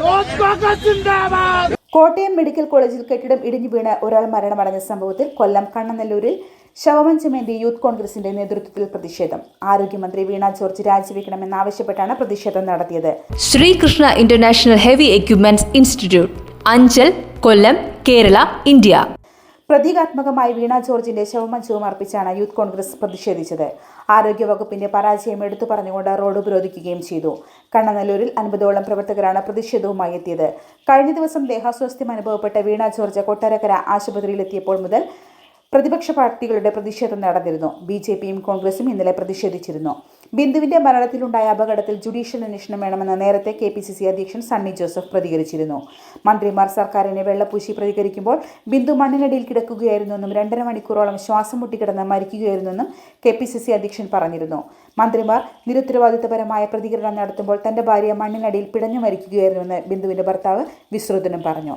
George സിന്ദാബാദ് Kottayam medical കോളേജിൽ കെട്ടിടം ഇടിഞ്ഞു വീണ് ഒരാൾ മരണമടഞ്ഞ സംഭവത്തിൽ കൊല്ലം കണ്ണനല്ലൂരിൽ ശവമഞ്ചമേന്തി യൂത്ത് കോൺഗ്രസിന്റെ നേതൃത്വത്തിൽ പ്രതിഷേധം. ആരോഗ്യമന്ത്രി വീണ ജോർജ് രാജിവെക്കണമെന്നാവശ്യപ്പെട്ടാണ് പ്രതിഷേധം നടത്തിയത്. Sreekrishna international heavy equipments institute Anchal Kollam Kerala India. പ്രതീകാത്മകമായി വീണ ജോർജിന്റെ ശവമഞ്ചവും അർപ്പിച്ചാണ് യൂത്ത് കോൺഗ്രസ് പ്രതിഷേധിച്ചത്. ആരോഗ്യവകുപ്പിന്റെ പരാജയം എടുത്തു പറഞ്ഞുകൊണ്ട് റോഡ് ഉപരോധിക്കുകയും ചെയ്തു. കണ്ണനല്ലൂരിൽ അൻപതോളം പ്രവർത്തകരാണ് പ്രതിഷേധവുമായി എത്തിയത്. കഴിഞ്ഞ ദിവസം ദേഹാസ്വാസ്ഥ്യം അനുഭവപ്പെട്ട വീണ ജോർജ് കൊട്ടാരക്കര ആശുപത്രിയിലെത്തിയപ്പോൾ മുതൽ പ്രതിപക്ഷ പാർട്ടികളുടെ പ്രതിഷേധം നടന്നിരുന്നു. ബി ജെ പിയും കോൺഗ്രസും ഇന്നലെ പ്രതിഷേധിച്ചിരുന്നു. ബിന്ദുവിന്റെ മരണത്തിലുണ്ടായ അപകടത്തിൽ ജുഡീഷ്യൽ അന്വേഷണം വേണമെന്ന് നേരത്തെ കെ പി സി സി അധ്യക്ഷൻ സണ്ണി ജോസഫ് പ്രതികരിച്ചിരുന്നു. മന്ത്രിമാർ സർക്കാരിനെ വെള്ളപൂശി പ്രതികരിക്കുമ്പോൾ ബിന്ദു മണ്ണിനടിയിൽ കിടക്കുകയായിരുന്നുവെന്നും രണ്ടര മണിക്കൂറോളം ശ്വാസം മുട്ടിക്കിടന്ന് മരിക്കുകയായിരുന്നുവെന്നും കെ പി സി സി അധ്യക്ഷൻ പറഞ്ഞിരുന്നു. മന്ത്രിമാർ നിരുത്തരവാദിത്തപരമായ പ്രതികരണം നടത്തുമ്പോൾ തന്റെ ഭാര്യ മണ്ണിനടിയിൽ പിടഞ്ഞു മരിക്കുകയായിരുന്നുവെന്ന് ബിന്ദുവിന്റെ ഭർത്താവ് വിശ്രുതനും പറഞ്ഞു.